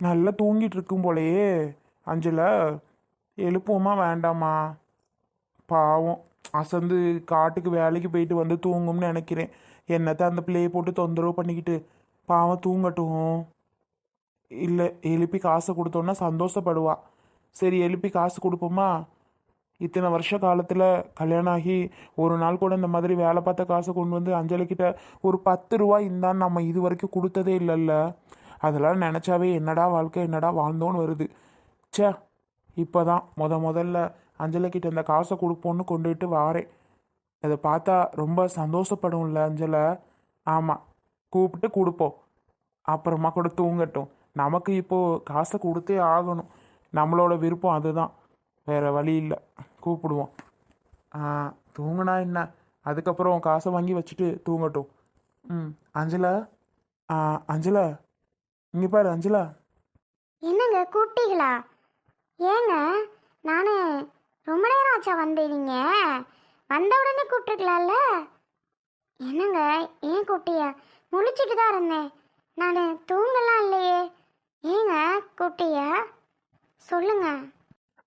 நல்லா தூங்கிட்டு இருக்கும் போலயே. அஞ்சலா எழுப்புவோமா வேண்டாமா? பாவம். அசந்து காட்டுக்கு வேலைக்கு போயிட்டு வந்து தூங்கும்னு நினைக்கிறேன். என்னத்தை அந்த பிள்ளையை போட்டு தொந்தரவு பண்ணிக்கிட்டு பாவம் தூங்கட்டும். இல்லை எழுப்பி காசை கொடுத்தோன்னா சந்தோஷப்படுவா. சரி எழுப்பி காசு கொடுப்போமா? இத்தனை வருஷ காலத்தில் கல்யாணம் ஆகி ஒரு நாள் கூட இந்த மாதிரி வேலை பார்த்த காசை கொண்டு வந்து அஞ்சலிக்கிட்ட ஒரு பத்து ரூபா இந்தான்னு நம்ம இது வரைக்கும் கொடுத்ததே இல்லைல்ல. அதெல்லாம் நினச்சாவே என்னடா வாழ்க்கை என்னடா வாழ்ந்தோன்னு வருது. ச்சே இப்போ தான் முத முதல்ல அஞ்சலைக்கிட்ட இந்த காசை கொடுப்போன்னு கொண்டுகிட்டு வாரேன். அதை பார்த்தா ரொம்ப சந்தோஷப்படும்ல அஞ்சலை. ஆமாம் கூப்பிட்டு கொடுப்போம். அப்புறமா கூட தூங்கட்டும். நமக்கு இப்போது காசை கொடுத்தே ஆகணும். நம்மளோட விருப்பம் அதுதான். வேறு வழி இல்லை. கூப்பிடுவோம். தூங்கினா என்ன? அதுக்கப்புறம் காசை வாங்கி வச்சுட்டு தூங்கட்டும். ம் அஞ்சலா? ஆ, அஞ்சலா இங்கே பாரு அஞ்சலா. என்னங்க கூப்பிட்டீங்களா ஏங்க நான் ரொம்ப நேரம் ஆச்சா வந்தேன் நீங்கள் வந்த உடனே கூப்பிட்டுருக்கலாம்ல? என்னங்க ஏன் கூப்பிட்டிய முழிச்சிட்டு தான் இருந்தேன். நான் தூங்கலாம் இல்லையே. ஏங்க கூப்பிட்டிய சொல்லுங்க.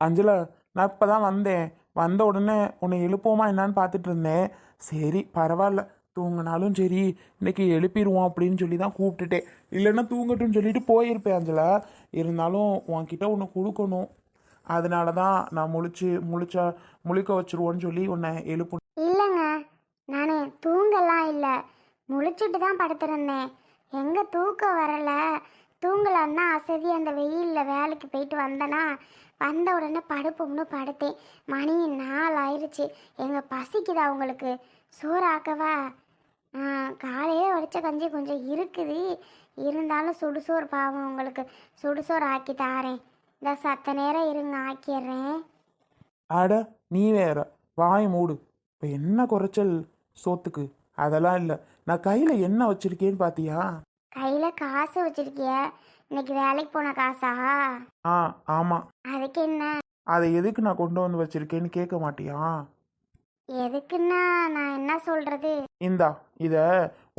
அஞ்சலா நான் இப்போ தான் வந்தேன். வந்த உடனே உன்னை எழுப்புவோமா என்னான்னு பார்த்துட்டு இருந்தேன். சரி பரவாயில்ல. தூங்கினாலும் சரி இன்னைக்கு எழுப்பிடுவோம் அப்படின்னு சொல்லி தான் கூப்பிட்டுட்டேன். இல்லைன்னா தூங்கட்டும்னு சொல்லிட்டு போயிருப்பேன் அஞ்சலா. இருந்தாலும் உன்கிட்ட ஒன்று கொடுக்கணும். அதனால தான் நான் முழிச்சு முழிச்சா முழிக்க வச்சிருவோன்னு சொல்லி உன்னை எழுப்பு இல்லைங்க நான் தூங்கலாம் இல்லை. முழிச்சிட்டு தான் படுத்திருந்தேன். எங்கே தூக்கம் வரலை. தூங்கலான்னா அசதி அந்த வெயிலில் வேலைக்கு போயிட்டு வந்தேனா வந்த உடனே படுப்போம்னு படுத்தேன். மணி நாள் ஆயிடுச்சு எங்கள் பசிக்குதா உங்களுக்கு? சோறாக்கவா? காலையில் வடித்த கஞ்சி கொஞ்சம் இருக்குது. இருந்தாலும் சுடுசோறு பாவம் உங்களுக்கு சுடுசோறு ஆக்கி தாரேன். இந்த சத்த நேரம் இருங்க ஆக்கிடுறேன். அட நீ வேற. வாய் மூடு. இப்போ என்ன குறைச்சல் சோத்துக்கு? அதெல்லாம் இல்லை. நான் கையில் என்ன வச்சிருக்கேன்னு பார்த்தியா கையில் காசு வச்சிருக்கிய? இன்னைக்கு வேலைக்கு போன காசா? ஆ ஆமாம் அதுக்கு என்ன? அதை எதுக்கு நான் கொண்டு வந்து வச்சிருக்கேன்னு கேட்க மாட்டியா? எதுக்குன்னா நான் என்ன சொல்றது? இந்தா இதை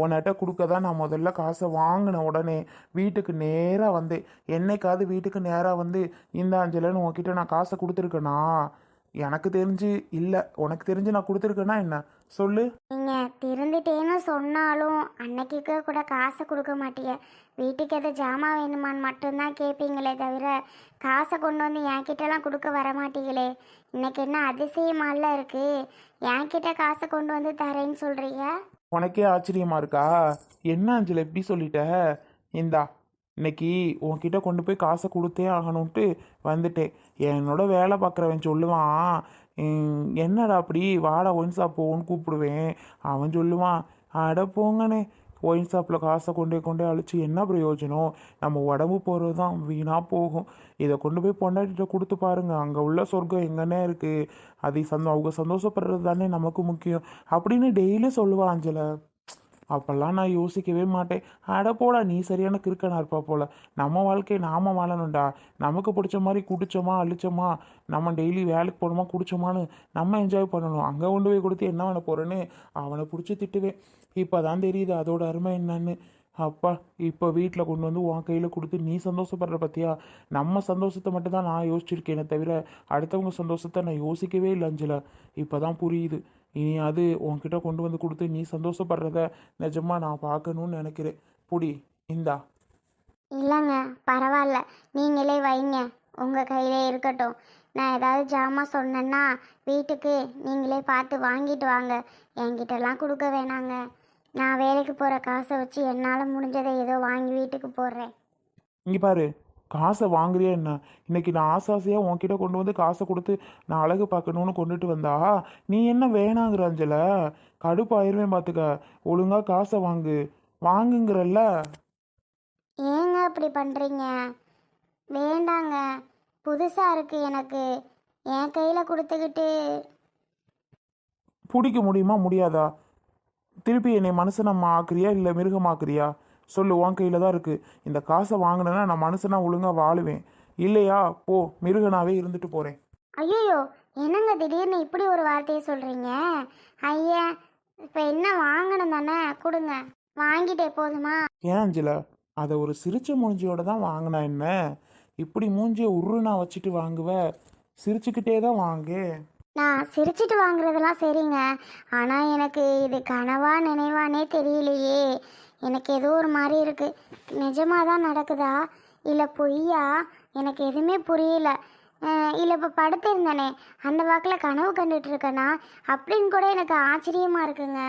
உன்கிட்ட கொடுக்க தான் நான் முதல்ல காசை வாங்கின உடனே வீட்டுக்கு நேராக வந்தேன். என்னைக்காவது வீட்டுக்கு நேராக வந்து இந்த அஞ்சலன்னு உன்கிட்ட நான் காசை கொடுத்துருக்கேனா? எனக்கு தெரிஞ்சு இல்லை. உனக்கு தெரிஞ்சு நான் கொடுத்துருக்கேனா என்ன? சொல்லு. நீங்க திருந்துட்டேன்னு சொன்னாலும் அன்னைக்கு கூட காசை கொடுக்க மாட்டீங்க வீட்டுக்கு எது ஜாமான் வேணுமான்னு மட்டும்தான் கேட்பீங்களே தவிர காசை கொண்டு வந்து என்கிட்டலாம் கொடுக்க வர மாட்டீங்களே. இன்னைக்கு என்ன அதிசயமால இருக்கு. என்கிட்ட காசை கொண்டு வந்து தரேன்னு சொல்றீங்க? உனக்கே ஆச்சரியமா இருக்கா? என்ன அஞ்சல் எப்படி சொல்லிட்ட? இந்தா இன்னைக்கு உன்கிட்ட கொண்டு போய் காசை கொடுத்தே ஆகணும்ட்டு வந்துட்டேன். என்னோட வேலை பார்க்குறவன் சொல்லுவான் என்னடா அப்படி? வாடா ஒயின் ஷாப் போன்னு கூப்பிடுவேன். அவன் சொல்லுவான் அட போங்கண்ணே. ஒயின் ஷாப்பில் காசை கொண்டே கொண்டே அழிச்சு என்ன பிரயோஜனம்? நம்ம உடம்பு போகிறது தான் வீணாக போகும். இதை கொண்டு போய் பொண்டாட்டிகிட்ட கொடுத்து பாருங்கள் அங்கே உள்ள சொர்க்கம் எங்கன்னே இருக்குது அதை சந்தோ அவங்க சந்தோஷப்படுறது தானே நமக்கு முக்கியம். அப்படின்னு டெய்லி சொல்லுவான் அஞ்சலை. அப்போல்லாம் நான் யோசிக்கவே மாட்டேன். அட போடா நீ சரியான கிறுக்கனா இருப்பா போல. நம்ம வாழ்க்கையை நாம வாழணும்டா. நமக்கு பிடிச்ச மாதிரி குடிச்சோமா அழிச்சோமா நம்ம டெய்லி வேலைக்கு போனோமா குடிச்சோமான்னு நம்ம என்ஜாய் பண்ணணும். அங்கே கொண்டு போய் கொடுத்து என்ன பண்ண போகிறேன்னு அவனை பிடிச்சி திட்டுவேன். இப்போ தான் தெரியுது அதோட அருமை என்னன்னு. அப்பா இப்போ வீட்டில் கொண்டு வந்து உன் கையில் கொடுத்து நீ சந்தோஷப்படுற பத்தியா? நம்ம சந்தோஷத்தை மட்டும் தான் நான் யோசிச்சிருக்கேனே தவிர அடுத்தவங்க சந்தோஷத்தை நான் யோசிக்கவே இல்லை அஞ்சல. இப்போ தான் புரியுது. இனி அது உன்கிட்ட கொண்டு வந்து கொடுத்து நீ சந்தோஷப்படுறத நிஜமாக நான் பார்க்கணும்னு நினைக்கிறேன். புடி இந்தா. இல்லைங்க பரவாயில்ல. நீங்களே வைங்க. உங்கள் கையிலே இருக்கட்டும். நான் ஏதாவது ஜாமான் சொன்னேன்னா வீட்டுக்கு நீங்களே பார்த்து வாங்கிட்டு வாங்க. என்கிட்டலாம் கொடுக்க வேணாங்க. நான் வேலைக்கு போகிற காசை வச்சு என்னால் முடிஞ்சதை ஏதோ வாங்கி வீட்டுக்கு போடுறேன். இங்கே பாரு காசை வாங்குறியா என்ன? இன்னைக்கு நான் ஆசை ஆசையாக உன்கிட்ட கொண்டு வந்து காசை கொடுத்து நான் அழகு பார்க்கணும்னு கொண்டுட்டு வந்தா நீ என்ன வேணாங்கிற அஞ்சல? கடுப்பாயிருவேன் பார்த்துக்க ஒழுங்கா காசை வாங்கு. வாங்குங்கிறல்ல. ஏங்க இப்படி பண்ணுறீங்க வேண்டாங்க. புதுசாக இருக்குது எனக்கு. என் கையில் கொடுத்துக்கிட்டு. பிடிக்க முடியுமா? முடியாதா? திருப்பி என்னை மனுஷனம்மா ஆக்குறியா இல்லை மிருகமாக்குறியா? சொல்லு உன் கையில் தான் இருக்குது இந்த காசை வாங்கினேன்னா நான் மனுஷனா ஒழுங்காக வாழுவேன். இல்லையா? போ மிருகனாவே இருந்துட்டு போகிறேன் ஐயோ என்னங்க திடீர்னு இப்படி ஒரு வார்த்தையை சொல்கிறீங்க ஐயா இப்போ என்ன வாங்கணும் தானே? கொடுங்க. வாங்கிட்டே போதுமா? ஏன் அஞ்சல? அதை ஒரு சிரிச்ச மூஞ்சியோட தான் வாங்கினா என்ன? இப்படி மூஞ்சியை உருனா வச்சுட்டு வாங்குவ? சிரிச்சுக்கிட்டே தான் வாங்கு. நான் சிரிச்சிட்டு வாங்குறதெல்லாம் சரிங்க. ஆனால் எனக்கு இது கனவா நினைவானே தெரியலையே. எனக்கு ஏதோ ஒரு மாதிரி இருக்கு. நிஜமாக தான் நடக்குதா? இல்லை பொய்யா? எனக்கு எதுவுமே புரியல. இல்லை இப்போ படுத்திருந்தனே. அந்த வாக்கில் கனவு கண்டுட்டு இருக்கேனா அப்படின்னு கூட எனக்கு ஆச்சரியமா இருக்குங்க.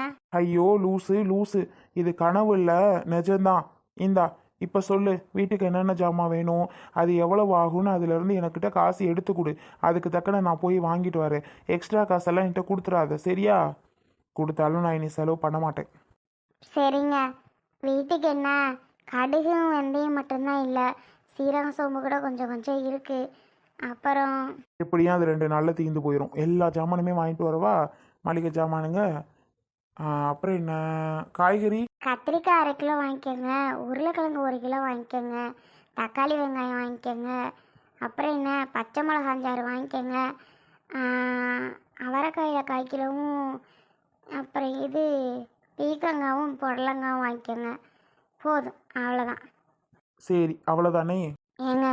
ஐயோ லூசு லூசு. இது கனவு இல்லை நிஜம்தான். இந்தா இப்போ சொல்லு வீட்டுக்கு என்னென்ன ஜாமான் வேணும் அது எவ்வளவு ஆகும்னு அதுலேருந்து எனக்கிட்ட காசு எடுத்து கொடு அதுக்கு தக்கன நான் போய் வாங்கிட்டு வரேன். எக்ஸ்ட்ரா காசெல்லாம் என்கிட்ட கொடுத்துறாத சரியா? கொடுத்தாலும் நான் இனி செலவு பண்ண மாட்டேன். சரிங்க. வீட்டுக்கு என்ன? கடுகும் வெந்தயம் மட்டும்தான் இல்லை சீரகம் சோம்பு கூட கொஞ்சம் கொஞ்சம் இருக்குது அப்புறம் எப்படியும் அது ரெண்டு நாளில் தீர்ந்து போயிடும் எல்லா ஜாமானுமே வாங்கிட்டு வரவா? மளிகை ஜாமானுங்க? அப்புறம் என்ன? காய்கறி? கத்திரிக்காய் அரை கிலோ வாங்கிக்கோங்க. உருளைக்கிழங்கு ஒரு கிலோ வாங்கிக்கோங்க. தக்காளி வெங்காயம் வாங்கிக்கோங்க. அப்புறம் என்ன? பச்சை மிளகா அஞ்சாறு வாங்கிக்கோங்க அவரைக்காயில் கால் கிலோவும் அப்புறம் இது பீக்கங்காவும் புடலங்காவும் வாங்கிக்கோங்க. போதும். அவ்வளோதான். சரி அவ்வளோதானே? ஏங்க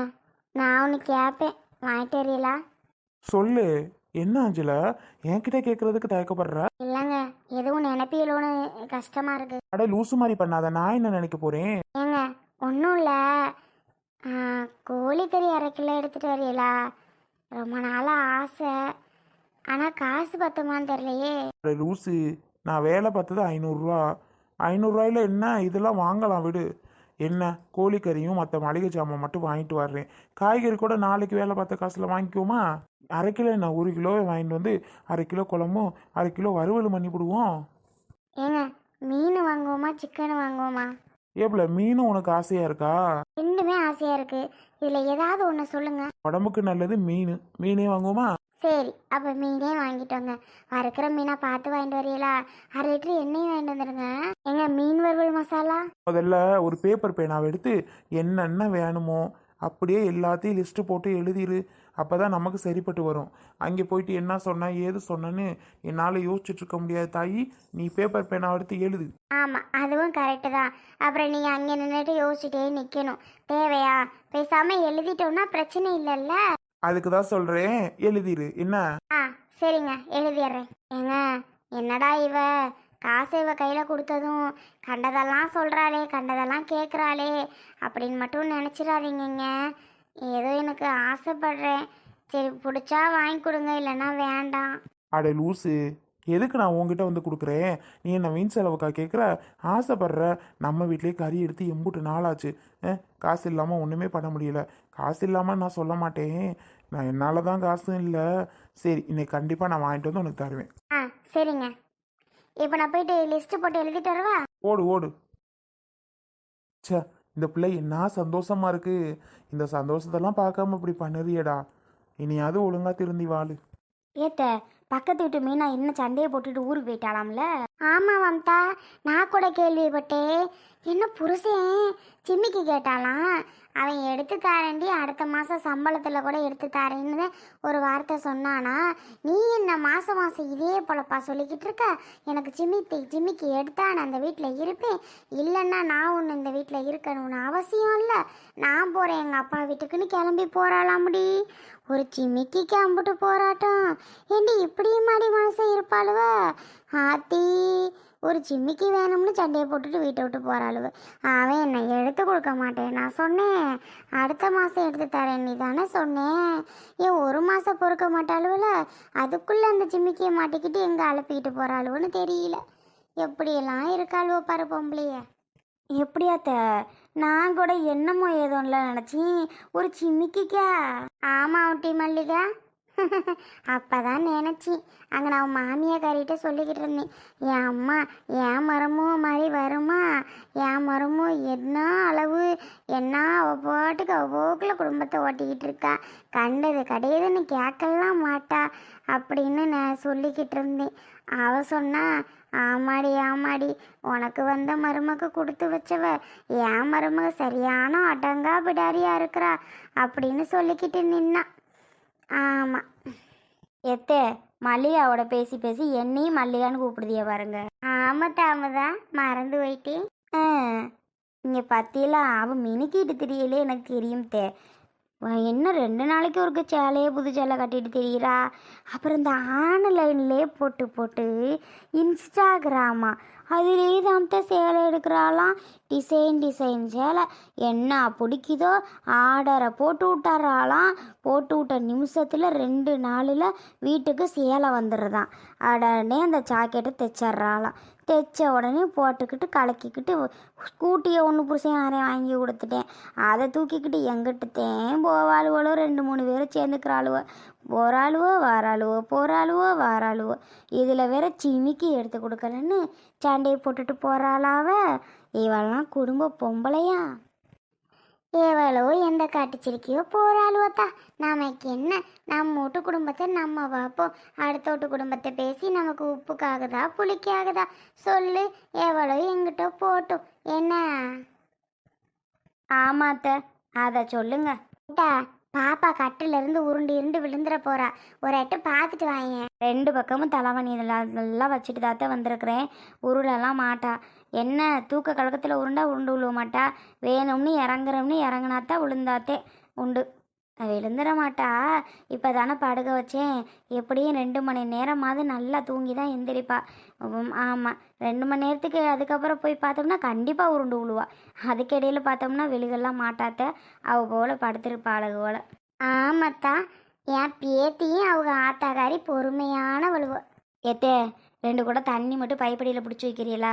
நான் ஒன்று கேட்பேன் வாங்கிட்டு வரீங்களா? சொல்லு. என்ன அஞ்சல? என்கிட்ட கேட்கறதுக்கு தயக்கப்படுற? இல்லைங்க எதுவும் நினைப்பீங்களோன்னு கஷ்டமாக இருக்குது அட லூசு மாதிரி பண்ணாத. நான் என்ன நினைக்க போறேன்? ஏங்க ஒன்றும் இல்லை. கோழிக்கறி அரை கிலோ எடுத்துகிட்டு வரீங்களா ரொம்ப நாளாக ஆசை. ஆனால் காசு பத்துமான்னு தெரியலையே. அட லூசு. நான் வேலை பார்த்தது ஐநூறுரூவா. ஐநூறுரூவாயில என்ன? இதெல்லாம் வாங்கலாம் விடு. என்ன? கோழிக்கறியும் மற்ற மளிகை ஜாமான் மட்டும் வாங்கிட்டு வர்றேன். காய்கறி கூட நாளைக்கு வேலை பார்த்த காசில் வாங்கிக்குவோமா? அரை கிலோ என்ன? ஒரு கிலோவே வாங்கிட்டு வந்து அரை கிலோ குழம்பும் அரை கிலோ வறுவல் பண்ணி விடுவோம் ஏங்க மீன் வாங்குவோமா சிக்கன் வாங்குவோமா? ஏப்ல மீனும் உனக்கு ஆசையாக இருக்கா? ரெண்டுமே ஆசையாக இருக்குது இதில் ஏதாவது ஒன்று சொல்லுங்கள் உடம்புக்கு நல்லது மீன். மீனே வாங்குவோமா? சரி அப்போ மீனே வாங்கிட்டோங்க. வறுக்கிற மீனாக பார்த்து வாங்கிட்டு வரீங்களா அரை லிட்டர் எண்ணெயும் வாங்கிட்டு வந்துடுங்க ஏங்க மீன் வறுவல் மசாலா? முதல்ல ஒரு பேப்பர் பேனாவை எடுத்து என்னென்ன வேணுமோ அப்படியே எல்லாத்தையும் லிஸ்ட்டு போட்டு எழுதிரு. அப்போ தான் நமக்கு சரிப்பட்டு வரும். அங்கே போயிட்டு என்ன சொன்ன ஏது சொன்னேன்னு என்னால் யோசிச்சுட்டு இருக்க முடியாது தாயி. நீ பேப்பர் பேனாவை எடுத்து எழுது. ஆமாம் அதுவும் கரெக்டு தான். அப்புறம் நீங்கள் அங்கே நின்றுட்டு யோசிச்சுட்டே நிற்கணும் தேவையா? பேசாமல் எழுதிட்டோம்னா பிரச்சனை இல்லைல்ல? அதுக்கு தான் சொல்கிறேன் எழுதிரு. என்ன? ஆ சரிங்க. எழுதிடுறேன். ஏங்க என்னடா இவ? காசு இவ கையில் கொடுத்ததும் கண்டதெல்லாம் சொல்கிறாளே கண்டதெல்லாம் கேட்குறாளே அப்படின்னு மட்டும் நினச்சிடாதீங்கங்க. ஏதோ எனக்கு ஆசைப்படுறேன். சரி பிடிச்சா வாங்கி கொடுங்க இல்லைன்னா வேண்டாம். அட லூசு. எதுக்கு நான் உன்கிட்ட வந்து கொடுக்குறேன்? நீ என்ன மீன் செலவுக்கா கேட்குற ஆசைப்படுற. நம்ம வீட்லேயே கறி எடுத்து எம்புட்டு நாளாச்சு. காசு இல்லாமல் ஒன்றுமே பண்ண முடியல. காசு இல்லாமல் நான் சொல்ல மாட்டேன். நான் என்னால் தான் காசும் இல்லை. சரி இன்னைக்கு கண்டிப்பாக நான் வாங்கிட்டு வந்து உனக்கு தருவேன். ஆ சரிங்க. இப்போ நான் போயிட்டு லிஸ்ட்டு போட்டு எழுதிட்டு வரவா? ஓடு ஓடு. ச்சே இந்த பிள்ளை என்ன சந்தோஷமா இருக்கு? இந்த சந்தோஷத்தெல்லாம் பார்க்காம இப்படி பண்ணுறியடா. இனியாவது ஒழுங்கா திருந்தி வாழு. ஏத்த பக்கத்து வீட்டு மீனா என்ன சண்டையை போட்டுட்டு ஊருக்கு போயிட்டாலாம்ல ஆமாம் மம்தா நான் கூட கேள்விப்பட்டேன். என்ன புருஷன்? சிம்மிக்கு கேட்டாலாம் அவன் எடுத்து தாரேண்டி அடுத்த மாதம் சம்பளத்தில் கூட எடுத்து தாரேன்னு ஒரு வார்த்தை சொன்னானா. நீ என்ன மாதம் மாதம் இதே பொழப்பா சொல்லிக்கிட்டு இருக்க? எனக்கு சிம்மி சிம்மிக்கு எடுத்தா நான் அந்த வீட்டில் இருப்பேன். இல்லைன்னா நான் ஒன்று இந்த வீட்டில் இருக்கணும்னு அவசியம் இல்லை. நான் போகிறேன் எங்கள் அப்பா வீட்டுக்குன்னு கிளம்பி போகிறாளாம் முடி ஒரு சிமிக்கிக்கு அம்புட்டு போராட்டம் ஏண்டி இப்படியும் மாடி மனசை இருப்பாளுவ? ஆத்தி ஒரு சிம்மிக்கு வேணும்னு சண்டையை போட்டுட்டு வீட்டை விட்டு போகிறாளுவ அவன் என்னை எடுத்து கொடுக்க மாட்டேன். நான் சொன்னேன் அடுத்த மாதம் எடுத்து தரேன் நீ தானே சொன்னேன். ஏன் ஒரு மாதம் பொறுக்க மாட்டாளுவில்? அதுக்குள்ளே அந்த சிம்மிக்கியை மாட்டிக்கிட்டு எங்கே அழப்பிக்கிட்டு போகிறாளுவன்னு தெரியல. எப்படியெல்லாம் இருக்காளுவோ பாரு பொம்பளைய. எப்படியாத்த? நான் கூட என்னமோ ஏதோன்ல நினச்சேன் ஒரு சிம்மிக்கிக்கா ஆமாம் ஊட்டி மல்லிகா. அப்பதான் நினச்சி. அங்கே நான் மாமியாக்காரிட்ட சொல்லிக்கிட்டு இருந்தேன். என் அம்மா என் மரமோ மாதிரி வருமா? என் மரமோ என்ன அளவு? என்ன அவ பாட்டுக்கு போக்கில் குடும்பத்தை ஓட்டிக்கிட்டு இருக்கா? கண்டது கிடையாதுன்னு கேட்கலாம் மாட்டா அப்படின்னு நான் சொல்லிக்கிட்டு இருந்தேன். அவ சொன்னா ஆமாடி ஆமாடி உனக்கு வந்த மருமக கொடுத்து வச்சவ என் மருமக சரியான அடங்கா பிடாரியா இருக்கிறா அப்படின்னு சொல்லிக்கிட்டு நின்னா. ஆமாம் எத்தே மல்லிகாவோட பேசி பேசி என்னையும் மல்லிகான்னு கூப்பிடுதிய பாருங்க. ஆமாம் தாமதா மறந்து போயிட்டேன். இங்கே பத்தியெல்லாம் அவன் மினுக்கிட்டு தெரியலே எனக்கு தெரியும் தே. என்ன ரெண்டு நாளைக்கு ஒருக்க சேலையே புது சேலை கட்டிட்டு தெரியுறா? அப்புறம் இந்த ஆன்லைன்லேயே போட்டு போட்டு இன்ஸ்டாகிராமா அதிலே தான் சேலை எடுக்கிறாளாம். டிசைன் டிசைன் சேலை. என்ன பிடிக்குதோ ஆர்டரை போட்டு விட்டாராலாம் போட்டு விட்ட நிமிஷத்தில் ரெண்டு நாளில் வீட்டுக்கு சேலை வந்துடுறதான் உடனே அந்த ஜாக்கெட்டை தைச்சிட்றாளாம். தைச்ச உடனே போட்டுக்கிட்டு கலக்கிக்கிட்டு ஸ்கூட்டியை ஒன்று புருஷன் யாரையும் வாங்கி கொடுத்துட்டேன். அதை தூக்கிக்கிட்டு எங்கிட்டத்தேன் போவாளுவளோ ரெண்டு மூணு பேரும் சேர்ந்துக்கிறாளுவோ. போராளுவோ வாராளுவோ போகிறாளுவோ வாராளுவோ. இதில் வேற சிமிக்கி எடுத்து கொடுக்கலன்னு சண்டையை போட்டுட்டு போகிறாளாவ இவெல்லாம் குடும்ப பொம்பளையா? ஏவளோ எந்த காட்டுச்சிருக்கியோ போகிறாளுவோத்தா நமக்கு என்ன? நம்ம வீட்டு குடும்பத்தை நம்ம பார்ப்போம். அடுத்த வீட்டு குடும்பத்தை பேசி நமக்கு உப்புக்காகுதா புளிக்காகுதா? சொல்லு எவ்வளோ எங்கிட்ட போட்டும். என்ன? ஆமாத்த அதை சொல்லுங்க. பாப்பா கட்டிலிருந்து உருண்டு இருந்து விழுந்துற போறா. ஒரு எட்டு பார்த்துட்டு வாங்க ரெண்டு பக்கமும் தலைவணி இதெல்லாம் நல்லா வச்சுட்டு தாத்த வந்திருக்கிறேன். உருளெல்லாம் மாட்டா. என்ன தூக்க கழகத்தில் உருண்டா உருண்டு விழுவ மாட்டா. வேணும்னு இறங்குறோம்னு இறங்குனாத்தான் விழுந்தாத்தே உண்டு. விழுந்துட மாட்டா. இப்போ தானே படுக்க வச்சேன். எப்படியும் ரெண்டு மணி நேரமாவது நல்லா தூங்கி தான் எந்திரிப்பா ஆமாம் ரெண்டு மணி நேரத்துக்கு அதுக்கப்புறம் போய் பார்த்தோம்னா கண்டிப்பாக உருண்டு விழுவா அதுக்கிடையில் பார்த்தோம்னா விழுகெல்லாம் மாட்டாத்த. அவ போல அழகு போல. ஆமாத்தா. என் பேத்தியும் அவங்க ஆத்தாக்காரி பொறுமையான வழுவ ஏத்தே ரெண்டு கூட தண்ணி மட்டும் பைப்படியில் பிடிச்சி வைக்கிறீங்களா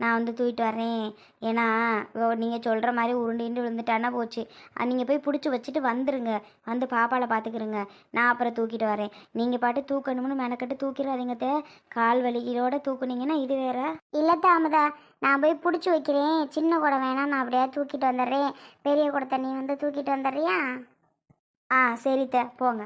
நான் வந்து தூக்கிட்டு வரேன் ஏன்னா நீங்கள் சொல்கிற மாதிரி உருண்டின்னு விழுந்துட்டானா போச்சு. நீங்கள் போய் பிடிச்சி வச்சுட்டு வந்துடுங்க வந்து பாப்பாவில் பார்த்துக்கிறங்க நான் அப்புறம் தூக்கிட்டு வரேன். நீங்கள் பாட்டு தூக்கணும்னு மெனக்கட்டு தூக்கிடாதீங்கத்த கால் வலிகளோட தூக்குனீங்கன்னா இது வேற. இல்லை தாமதா நான் போய் பிடிச்சி வைக்கிறேன். சின்ன குடம் வேணாம். நான் அப்படியே தூக்கிட்டு வந்துடுறேன். பெரிய குடத்தை நீ வந்து தூக்கிட்டு வந்துடுறியா? ஆ சரித்த போங்க.